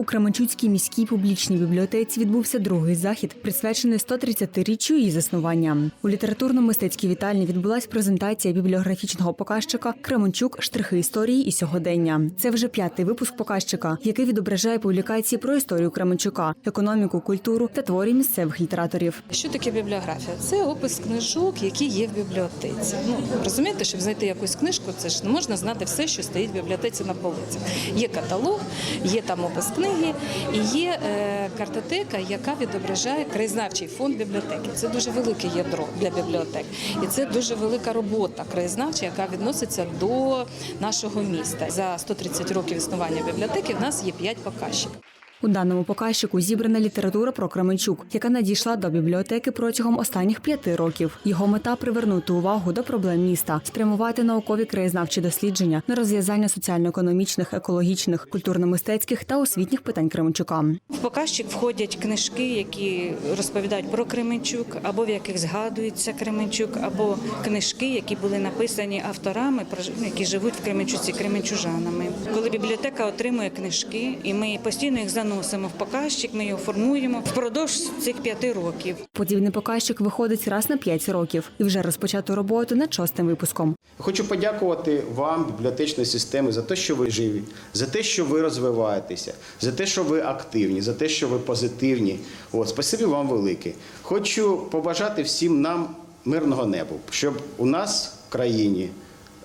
У Кременчуцькій міській публічній бібліотеці відбувся другий захід, присвячений 130-річчю її заснування. У літературно-мистецькій вітальні відбулась презентація бібліографічного показчика Кременчук штрихи історії і сьогодення. Це вже п'ятий випуск показчика, який відображає публікації про історію Кременчука, економіку, культуру та творі місцевих літераторів. Що таке бібліографія? Це опис книжок, які є в бібліотеці. Ну розумієте, щоб знайти якусь книжку, це ж не можна знати все, що стоїть в бібліотеці на полицях. Є каталог, є там опис книги і є е, картотека, яка відображає краєзнавчий фонд бібліотеки. Це дуже велике ядро для бібліотек, і це дуже велика робота краєзнавча, яка відноситься до нашого міста. За 130 років існування бібліотеки в нас є 5 показчиків. У даному показчику зібрана література про Кременчук, яка надійшла до бібліотеки протягом останніх п'яти років. Його мета привернути увагу до проблем міста, спрямувати наукові краєзнавчі дослідження на розв'язання соціально-економічних, екологічних, культурно-мистецьких та освітніх питань Кременчука. В показчик входять книжки, які розповідають про Кременчук, або в яких згадується Кременчук, або книжки, які були написані авторами, які живуть в Кременчуці, кременчужанами. Коли бібліотека отримує книжки, і ми постійно їх заносимо в показчик, ми його формуємо впродовж цих п'яти років. Подібний показчик виходить раз на п'ять років і вже розпочато роботу над шостим випуском. Хочу подякувати вам, бібліотечної системи, за те, що ви живі, за те, що ви розвиваєтеся, за те, що ви активні, за те, що ви позитивні. От, спасибі вам велике. Хочу побажати всім нам мирного неба, щоб у нас в країні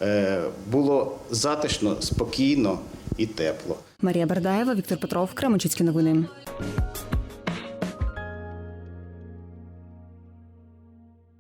е, було затишно, спокійно і тепло. Марія Бердаєва, Віктор Петров, Кременчуцькі новини.